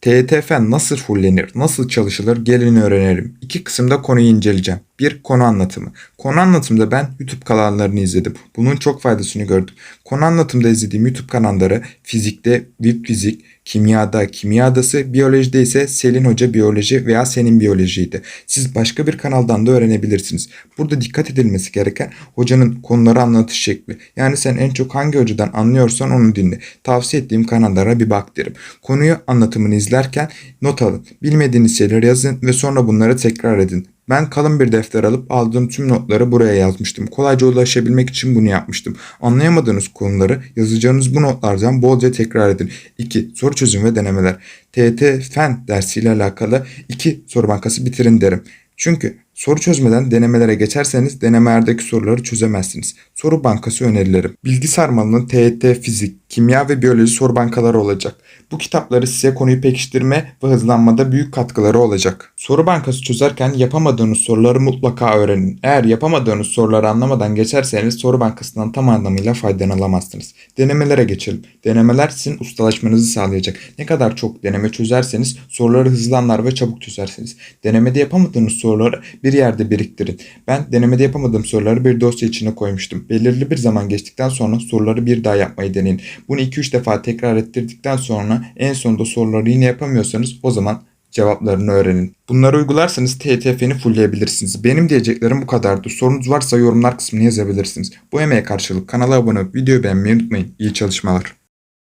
TET Fen nasıl fullenir, nasıl çalışılır gelin öğrenelim. İki kısımda konuyu inceleyeceğim. Bir konu anlatımı. Konu anlatımda ben YouTube kanallarını izledim. Bunun çok faydasını gördüm. Konu anlatımda izlediğim YouTube kanalları fizikte VIP fizik, kimyada kimyadası, biyolojide ise Selin Hoca biyoloji veya senin biyolojiydi. Siz başka bir kanaldan da öğrenebilirsiniz. Burada dikkat edilmesi gereken hocanın konuları anlatış şekli. Yani sen en çok hangi hocadan anlıyorsan onu dinle. Tavsiye ettiğim kanallara bir bak derim. Konuyu anlatımını izlerken not alın. Bilmediğiniz şeyleri yazın ve sonra bunları tekrar edin. Ben kalın bir defter alıp aldığım tüm notları buraya yazmıştım. Kolayca ulaşabilmek için bunu yapmıştım. Anlayamadığınız konuları yazacağınız bu notlardan bolca tekrar edin. 2. Soru çözüm ve denemeler. TET Fen dersiyle alakalı 2 soru bankası bitirin derim. Çünkü soru çözmeden denemelere geçerseniz denemelerdeki soruları çözemezsiniz. Soru bankası önerilerim. Bilgi sarmalının TET fizik, kimya ve biyoloji soru bankaları olacak. Bu kitapları size konuyu pekiştirme ve hızlanmada büyük katkıları olacak. Soru bankası çözerken yapamadığınız soruları mutlaka öğrenin. Eğer yapamadığınız soruları anlamadan geçerseniz soru bankasından tam anlamıyla faydalanamazsınız. Denemelere geçelim. Denemeler sizin ustalaşmanızı sağlayacak. Ne kadar çok deneme çözerseniz soruları hızlı anlar ve çabuk çözersiniz. Denemede yapamadığınız soruları bir yerde biriktirin. Ben denemede yapamadığım soruları bir dosya içine koymuştum. Belirli bir zaman geçtikten sonra soruları bir daha yapmayı deneyin. Bunu 2-3 defa tekrar ettirdikten sonra en sonunda soruları yine yapamıyorsanız o zaman cevaplarını öğrenin. Bunları uygularsanız TTF'ni fullleyebilirsiniz. Benim diyeceklerim bu kadardı. Sorunuz varsa yorumlar kısmına yazabilirsiniz. Bu emeğe karşılık kanala abone olup videoyu beğenmeyi unutmayın. İyi çalışmalar.